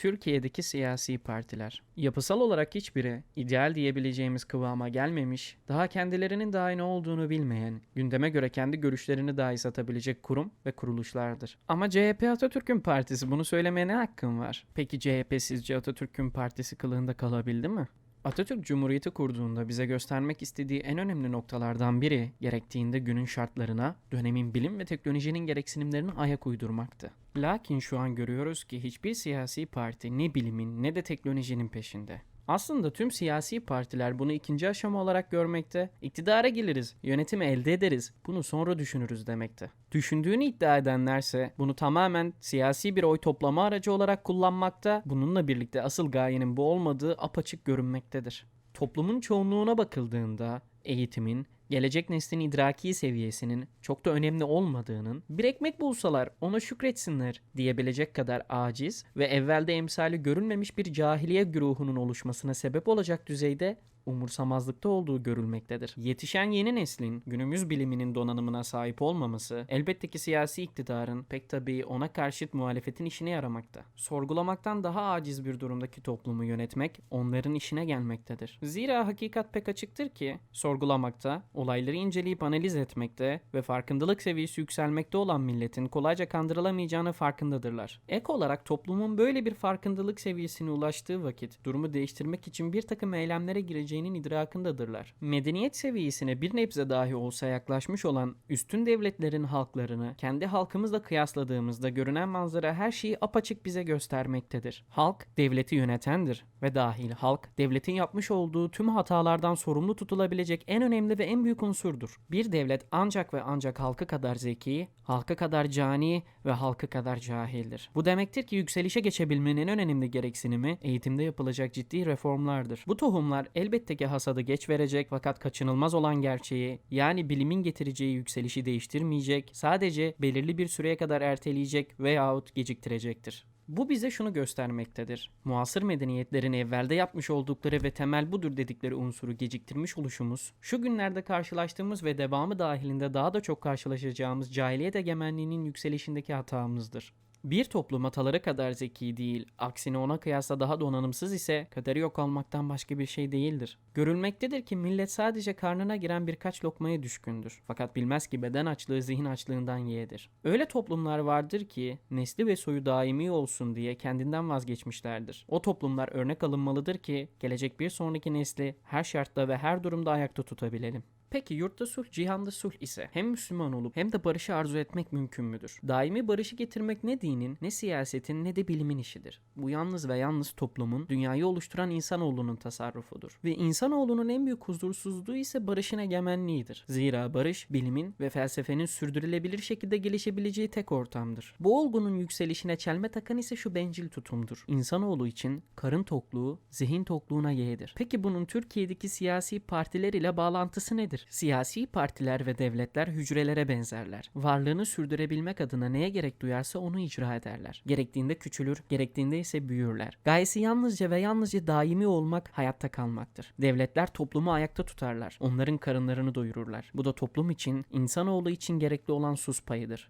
Türkiye'deki siyasi partiler. Yapısal olarak hiçbiri ideal diyebileceğimiz kıvama gelmemiş, daha kendilerinin dahi ne olduğunu bilmeyen, gündeme göre kendi görüşlerini dahi satabilecek kurum ve kuruluşlardır. Ama CHP Atatürk'ün partisi bunu söylemeye ne hakkın var? Peki CHP sizce Atatürk'ün partisi kılığında kalabildi mi? Atatürk Cumhuriyeti kurduğunda bize göstermek istediği en önemli noktalardan biri gerektiğinde günün şartlarına, dönemin bilim ve teknolojinin gereksinimlerine ayak uydurmaktı. Lakin şu an görüyoruz ki hiçbir siyasi parti ne bilimin ne de teknolojinin peşinde. Aslında tüm siyasi partiler bunu ikinci aşama olarak görmekte, iktidara geliriz, yönetimi elde ederiz, bunu sonra düşünürüz demekte. Düşündüğünü iddia edenlerse bunu tamamen siyasi bir oy toplama aracı olarak kullanmakta, bununla birlikte asıl gayenin bu olmadığı apaçık görünmektedir. Toplumun çoğunluğuna bakıldığında eğitimin, gelecek neslin idraki seviyesinin çok da önemli olmadığının, bir ekmek bulsalar ona şükretsinler diyebilecek kadar aciz ve evvelde emsali görülmemiş bir cahiliye güruhunun oluşmasına sebep olacak düzeyde umursamazlıkta olduğu görülmektedir. Yetişen yeni neslin günümüz biliminin donanımına sahip olmaması elbette ki siyasi iktidarın pek tabii ona karşıt muhalefetin işine yaramakta. Sorgulamaktan daha aciz bir durumdaki toplumu yönetmek onların işine gelmektedir. Zira hakikat pek açıktır ki sorgulamakta, olayları inceleyip analiz etmekte ve farkındalık seviyesi yükselmekte olan milletin kolayca kandırılamayacağını farkındadırlar. Ek olarak toplumun böyle bir farkındalık seviyesine ulaştığı vakit durumu değiştirmek için bir takım eylemlere gireceğinin idrakındadırlar. Medeniyet seviyesine bir nebze dahi olsa yaklaşmış olan üstün devletlerin halklarını kendi halkımızla kıyasladığımızda görünen manzara her şeyi apaçık bize göstermektedir. Halk devleti yönetendir ve dahil halk devletin yapmış olduğu tüm hatalardan sorumlu tutulabilecek en önemli ve en büyük unsurdur. Bir devlet ancak ve ancak halkı kadar zeki, halkı kadar cani ve halkı kadar cahildir. Bu demektir ki yükselişe geçebilmenin en önemli gereksinimi eğitimde yapılacak ciddi reformlardır. Bu tohumlar elbette ki hasadı geç verecek fakat kaçınılmaz olan gerçeği yani bilimin getireceği yükselişi değiştirmeyecek, sadece belirli bir süreye kadar erteleyecek veyahut geciktirecektir. Bu bize şunu göstermektedir. Muasır medeniyetlerin evvelde yapmış oldukları ve temel budur dedikleri unsuru geciktirmiş oluşumuz, şu günlerde karşılaştığımız ve devamı dahilinde daha da çok karşılaşacağımız cahiliyet egemenliğinin yükselişindeki hatamızdır. Bir toplum ataları kadar zeki değil, aksine ona kıyasla daha donanımsız ise kaderi yok olmaktan başka bir şey değildir. Görülmektedir ki millet sadece karnına giren birkaç lokmaya düşkündür. Fakat bilmez ki beden açlığı zihin açlığından yeğdir. Öyle toplumlar vardır ki nesli ve soyu daimi olsun diye kendinden vazgeçmişlerdir. O toplumlar örnek alınmalıdır ki gelecek bir sonraki nesli her şartta ve her durumda ayakta tutabilelim. Peki yurtta sulh, cihanda sulh ise hem Müslüman olup hem de barışı arzu etmek mümkün müdür? Daimi barışı getirmek ne dinin, ne siyasetin, ne de bilimin işidir. Bu yalnız ve yalnız toplumun, dünyayı oluşturan insanoğlunun tasarrufudur. Ve insanoğlunun en büyük huzursuzluğu ise barışın egemenliğidir. Zira barış, bilimin ve felsefenin sürdürülebilir şekilde gelişebileceği tek ortamdır. Bu olgunun yükselişine çelme takan ise şu bencil tutumdur. İnsanoğlu için karın tokluğu, zihin tokluğuna yeğdir. Peki bunun Türkiye'deki siyasi partiler ile bağlantısı nedir? Siyasi partiler ve devletler hücrelere benzerler. Varlığını sürdürebilmek adına neye gerek duyarsa onu icra ederler. Gerektiğinde küçülür, gerektiğinde ise büyürler. Gayesi yalnızca ve yalnızca daimi olmak, hayatta kalmaktır. Devletler toplumu ayakta tutarlar. Onların karınlarını doyururlar. Bu da toplum için, insanoğlu için gerekli olan sus payıdır.